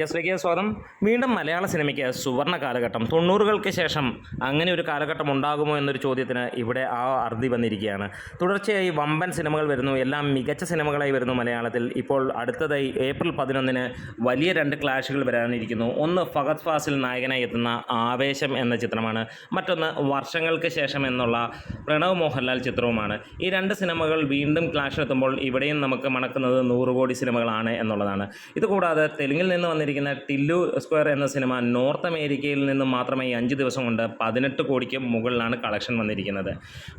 യെസ്ലേക്ക് സ്വാഗതം. വീണ്ടും മലയാള സിനിമയ്ക്ക് സുവർണ കാലഘട്ടം. തൊണ്ണൂറുകൾക്ക് ശേഷം അങ്ങനെ ഒരു കാലഘട്ടം ഉണ്ടാകുമോ എന്നൊരു ചോദ്യത്തിന് ഇവിടെ ആ അറുതി വന്നിരിക്കുകയാണ്. തുടർച്ചയായി വമ്പൻ സിനിമകൾ വരുന്നു. എല്ലാം മികച്ച സിനിമകളായി വരുന്നു മലയാളത്തിൽ. ഇപ്പോൾ അടുത്തതായി ഏപ്രിൽ പതിനൊന്നിന് വലിയ രണ്ട് ക്ലാഷുകൾ വരാനിരിക്കുന്നു. ഒന്ന് ഫഗത് ഫാസിൽ നായകനായി എത്തുന്ന ആവേശം എന്ന ചിത്രമാണ്. മറ്റൊന്ന് വർഷങ്ങൾക്ക് ശേഷം എന്നുള്ള പ്രണവ് മോഹൻലാൽ ചിത്രവുമാണ്. ഈ രണ്ട് സിനിമകൾ വീണ്ടും ക്ലാഷിലെത്തുമ്പോൾ ഇവിടെയും നമുക്ക് മണക്കുന്നത് നൂറ് കോടി സിനിമകളാണ് എന്നുള്ളതാണ്. ഇതുകൂടാതെ തെലുങ്കിൽ നിന്ന് വന്നിരിക്കുന്ന ടില്ലു സ്ക്വയർ എന്ന സിനിമ നോർത്ത് അമേരിക്കയിൽ നിന്നും മാത്രമേ ഈ അഞ്ച് ദിവസം കൊണ്ട് പതിനെട്ട് കോടിക്ക് മുകളിലാണ് കളക്ഷൻ വന്നിരിക്കുന്നത്.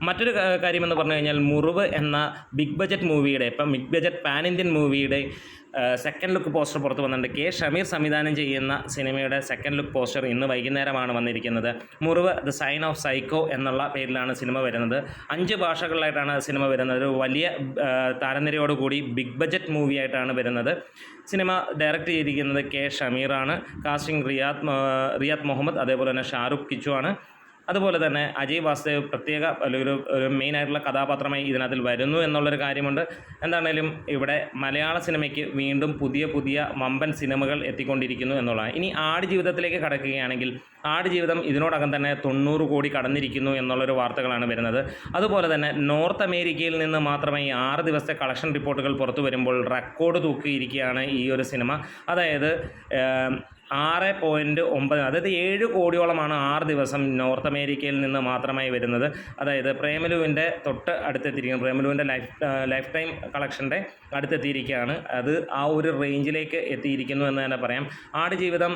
മറ്റൊരു കാര്യമെന്ന് പറഞ്ഞു കഴിഞ്ഞാൽ മുറിവ് എന്ന ബിഗ് ബജറ്റ് മൂവിയുടെ ഇപ്പം ബിഗ് ബജറ്റ് പാൻ ഇന്ത്യൻ മൂവിയുടെ സെക്കൻഡ് ലുക്ക് പോസ്റ്റർ പുറത്തു വന്നിട്ടുണ്ട്. കെ ഷമീർ സംവിധാനം ചെയ്യുന്ന സിനിമയുടെ സെക്കൻഡ് ലുക്ക് പോസ്റ്റർ ഇന്ന് വൈകുന്നേരമാണ് വന്നിരിക്കുന്നത്. മുറിവ് ദ സൈൻ ഓഫ് സൈക്കോ എന്നുള്ള പേരിലാണ് സിനിമ വരുന്നത്. അഞ്ച് ഭാഷകളിലായിട്ടാണ് സിനിമ വരുന്നത്. ഒരു വലിയ താരനിരയോടുകൂടി ബിഗ് ബജറ്റ് മൂവിയായിട്ടാണ് വരുന്നത്. സിനിമ ഡയറക്റ്റ് ചെയ്തിരിക്കുന്നത് കെ ഷമീറാണ്. കാസ്റ്റിംഗ് റിയാദ് റിയാദ് മുഹമ്മദ് അതേപോലെ തന്നെ ഷാറുഖ് കിച്ചു ആണ് അതുപോലെ തന്നെ അജയ് വാസുദേവ് പ്രത്യേക ഒരു ഒരു മെയിൻ ആയിട്ടുള്ള കഥാപാത്രമായി ഇതിനകത്തിൽ വരുന്നു എന്നുള്ളൊരു കാര്യമുണ്ട്. എന്താണേലും ഇവിടെ മലയാള സിനിമയ്ക്ക് വീണ്ടും പുതിയ പുതിയ വമ്പൻ സിനിമകൾ എത്തിക്കൊണ്ടിരിക്കുന്നു എന്നുള്ളതാണ്. ഇനി ആട് ജീവിതത്തിലേക്ക് കടക്കുകയാണെങ്കിൽ ആട് ജീവിതം ഇതിനോടകം തന്നെ തൊണ്ണൂറ് കോടി കടന്നിരിക്കുന്നു എന്നുള്ളൊരു വാർത്തകളാണ് വരുന്നത്. അതുപോലെ തന്നെ നോർത്ത് അമേരിക്കയിൽ നിന്ന് മാത്രമേ ആറ് ദിവസത്തെ കളക്ഷൻ റിപ്പോർട്ടുകൾ പുറത്തു വരുമ്പോൾ റെക്കോർഡ് തൂക്കിയിരിക്കുകയാണ് ഈ ഒരു സിനിമ. അതായത് ആറ് പോയിന്റ് ഒമ്പത്. അതായത് ഏഴ് കോടിയോളമാണ് ആറ് ദിവസം നോർത്ത് അമേരിക്കയിൽ നിന്ന് മാത്രമായി വരുന്നത്. അതായത് പ്രേമലുവിന്റെ തൊട്ട് അടുത്തെത്തിയിരിക്കുന്നു. പ്രേമലുവിന്റെ ലൈഫ് ലൈഫ് ടൈം കളക്ഷന്റെ അടുത്തെത്തിയിരിക്കുകയാണ്. അത് ആ ഒരു റേഞ്ചിലേക്ക് എത്തിയിരിക്കുന്നു എന്ന് തന്നെ പറയാം. ആടുജീവിതം ജീവിതം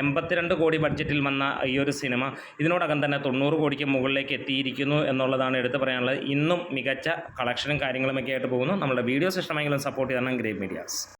എൺപത്തിരണ്ട് കോടി ബഡ്ജറ്റിൽ വന്ന ഈ ഒരു സിനിമ ഇതിനോടകം തന്നെ തൊണ്ണൂറ് കോടിക്ക് മുകളിലേക്ക് എത്തിയിരിക്കുന്നു എന്നുള്ളതാണ് എടുത്തു പറയാനുള്ളത്. ഇന്നും മികച്ച കളക്ഷനും കാര്യങ്ങളുമൊക്കെ ആയിട്ട് പോകുന്നു. നമ്മുടെ വീഡിയോസ് ഇഷ്ടമെങ്കിലും സപ്പോർട്ട് ചെയ്യണം. Great medias